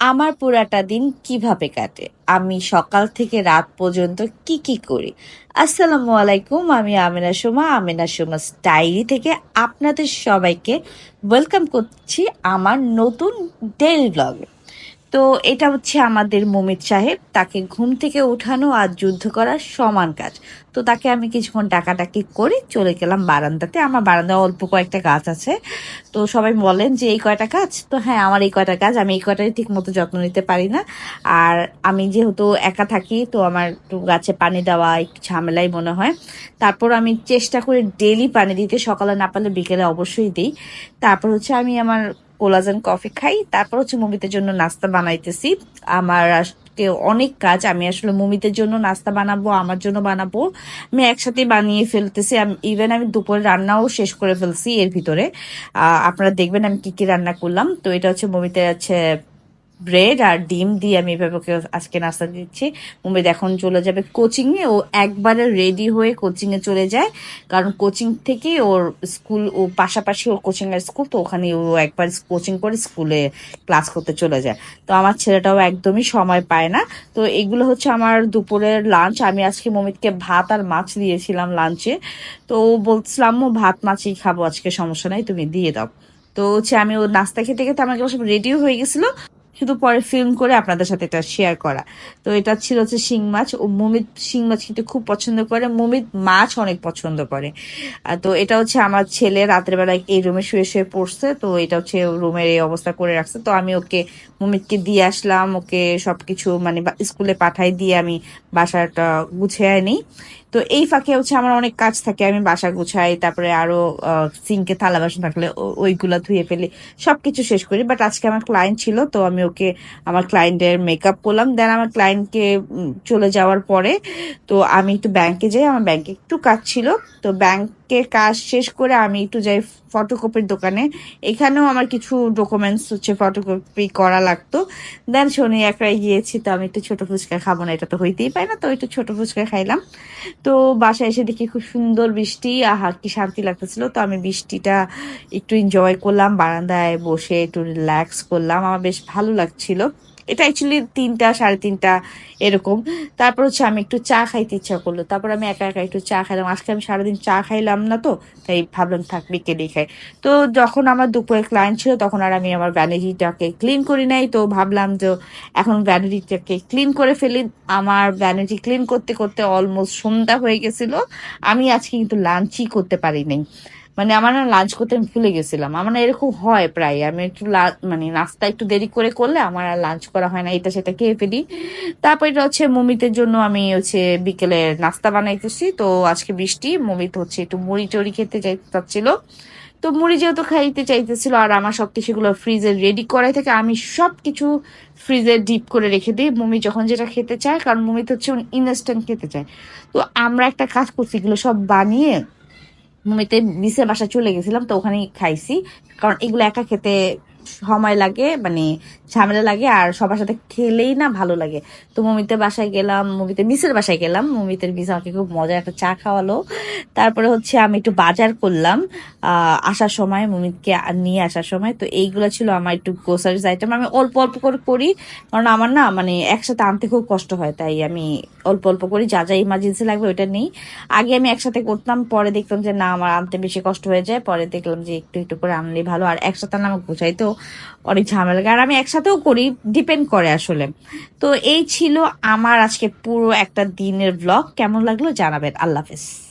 আমার পুরাটা দিন কীভাবে কাটে? আমি সকাল থেকে রাত পর্যন্ত কি কি করি? আসসালামু আলাইকুম, আমি আমিনা সোমা আমিনা সোমা ডায়েরি থেকে আপনাদের সবাইকে ওয়েলকাম করছি আমার নতুন ডেইলি ব্লগে তো এটা হচ্ছে আমাদের মমিত সাহেব। তাকে ঘুম থেকে উঠানো আর যুদ্ধ করা সমান কাজ। তো তাকে আমি কিছুক্ষণ ডাকাডাকি করে চলে গেলাম বারান্দাতে। আমার বারান্দায় অল্প কয়েকটা গাছ আছে। তো সবাই বলেন যে, এই কয়টা গাছ? তো হ্যাঁ আমার এই কয়টা গাছ। আমি এই কয়টাই ঠিক মতো যত্ন নিতে পারি না। আর আমি যেহেতু একা থাকি, তো আমার একটু গাছে পানি দেওয়া, একটু ঝামেলাই মনে হয়। তারপর আমি চেষ্টা করি ডেলি পানি দিতে। সকালে না পারলে বিকেলে অবশ্যই দিই। তারপর হচ্ছে আমি আমার কোলাজেন কফি খাই। তারপর হচ্ছে মুমিতের জন্য নাস্তা বানাইতেছি। আমার অনেক কাজ, আমি আসলে মুমিতের জন্য নাস্তা বানাবো, আমার জন্য বানাবো। আমি একসাথে বানিয়ে ফেলতেছি। ইভেন আমি দুপুরে রান্নাও শেষ করে ফেলছি এর ভিতরে। আপনারা দেখবেন আমি কি কি রান্না করলাম। তো এটা হচ্ছে মুমিতে আছে ব্রেড আর ডিম দিয়ে আমি এভাবে ওকে আজকে নাস্তা দিচ্ছি। মুম্বাই এখন চলে যাবে কোচিংয়ে। ও একবারে রেডি হয়ে কোচিংয়ে চলে যায়। কারণ কোচিং থেকে ওর স্কুল, ও পাশাপাশি ওর কোচিং এর স্কুল, তো ওখানে ও একবার কোচিং করে স্কুলে ক্লাস করতে চলে যায়। তো আমার ছেলেটাও একদমই সময় পায় না। তো এগুলো হচ্ছে আমার দুপুরের লাঞ্চ আমি আজকে মমিতকে ভাত আর মাছ দিয়েছিলাম লাঞ্চে তো বলছিলাম ও ভাত, মাছই খাব, আজকে সমস্যা নাই, তুমি দিয়ে দাও। তো হচ্ছে আমি ও নাস্তা খেতে খেতে আমার সব রেডিও হয়ে গেছিল। শুধু পরে ফিল্ম করে আপনাদের সাথে এটা শেয়ার করা। তো এটা ছিল হচ্ছে শিং মাছ। ও মমিত, শিং মাছ কিন্তু খুব পছন্দ করে। মুমিত মাছ অনেক পছন্দ করে। তো এটা হচ্ছে আমার ছেলে রাতের বেলায় এই রুমে শুয়ে শুয়ে পড়ছে। তো এটা হচ্ছে রুমের এই অবস্থা করে রাখছে। তো আমি ওকে, মমিতকে দিয়ে আসলাম। ওকে সবকিছু মানে বা- স্কুলে পাঠাই দিয়ে আমি বাসাটা গুছিয়ে নিই তো এই ফাঁকে হচ্ছে আমার অনেক কাজ থাকে। আমি বাসা গুছাই, তারপরে আরও সিঙ্কে থালা বাসন থাকলে ওইগুলা ধুয়ে ফেলি। সবকিছু শেষ করি। বাট আজকে আমার ক্লায়েন্ট ছিল, তো আমি ওকে আমার ক্লায়েন্টের মেকআপ করলাম। দেন আমার ক্লায়েন্টকে চলে যাওয়ার পরে তো আমি একটু ব্যাংকে যাই। আমার ব্যাংকে একটু কাজ ছিল। তো ব্যাংকের কাজ শেষ করে আমি একটু যাই ফটোকপির দোকানে। এখানেও আমার কিছু ডকুমেন্টস হচ্ছে ফটোকপি করা লাগতো। দেন শনি একরাই গিয়েছি, তো আমি একটু ছোট ফুচকা খাব না, এটা তো হইতেই পাই না। তো একটু ছোট ফুচকা খাইলাম। তো বাসায় এসে দেখি খুব সুন্দর বৃষ্টি, আহা, কি শান্তি লাগতেছিল। তো আমি বৃষ্টিটা একটু এনজয় করলাম। বারান্দায় বসে একটু রিল্যাক্স করলাম। আমার বেশ ভালো লাগছিল। এটা অ্যাকচুয়ালি তিনটা, সাড়ে তিনটা এরকম। তারপর হচ্ছে আমি একটু চা খাইতে ইচ্ছা করল। তারপর আমি একা একা একটু চা খাইলাম। আজকে আমি সারাদিন চা খাইলাম না তো, তাই ভাবলাম থাক, বিকেলেই খাই। তো যখন আমার দুপুরে ক্লায়েন্ট ছিল, তখন আর আমি আমার ভ্যানিটিটাকে ক্লিন করি নাই। তো ভাবলাম যে এখন ভ্যানিটিটাকে ক্লিন করে ফেলি। আমার ভ্যানিটি ক্লিন করতে করতে অলমোস্ট সন্ধ্যা হয়ে গেছিল। আমি আজকে কিন্তু লাঞ্চই করতে পারি নাই। মানে আমার না লাঞ্চ করতে আমি ভুলে গেছিলাম। আমার না এরকম হয় প্রায়। আমি একটু মানে নাস্তা একটু দেরি করে করলে আমার আর লাঞ্চ করা হয় না, এটা সেটা খেয়ে ফেলি। তারপর এটা হচ্ছে মমিতের জন্য আমি হচ্ছে বিকেলে নাস্তা বানাইতেছি তো আজকে বৃষ্টি, মমিত হচ্ছে একটু মুড়ি টড়ি খেতে চাচ্ছিল তো মুড়ি যেহেতু খাইতে চাইতেছিল আর আমার সব কিছুগুলো ফ্রিজে রেডি করাই থেকে, আমি সব কিছু ফ্রিজে ডিপ করে রেখে দিই। মমি যখন যেটা খেতে চায়, কারণ মমি তো হচ্ছে ইনস্ট্যান্ট খেতে চায়। তো আমরা একটা কাজ করছি, এগুলো সব বানিয়ে মমিতে বিসের বাসায় চলে গেছিলাম তো ওখানেই খাইছি। কারণ এগুলো একা খেতে সময় লাগে মানে ঝামেলা লাগে আর সবার সাথে খেলেই না ভালো লাগে। তো মমিতে বাসায় গেলাম মমিতে মিসের বাসায় গেলাম, মমিতের মিস আমাকে খুব মজার একটা চা খাওয়ালো। তারপরে হচ্ছে আমি একটু বাজার করলাম আসার সময়, মমিতকে নিয়ে আসার সময়। তো এইগুলো ছিল আমার একটু গ্রোসারিজ আইটেম আমি অল্প অল্প করে করি, কারণ আমার না মানে একসাথে আনতে খুব কষ্ট হয়, তাই আমি অল্প অল্প করি, যা যা ইমার্জেন্সি লাগবে ওইটা নেই। আগে আমি একসাথে করতাম, পরে দেখতাম যে না, আমার আনতে বেশি কষ্ট হয়ে যায়, পরে দেখলাম যে একটু একটু করে আনলেই ভালো। আর একসাথে না আমার গোছাইতেও অনেক ঝামেলা আর আমি একসাথেও করি ডিপেন্ড করে আসলে। তো এই ছিল আমার আজকে পুরো একটা দিনের ব্লগ কেমন লাগল জানাবেন। আল্লাহ হাফেজ।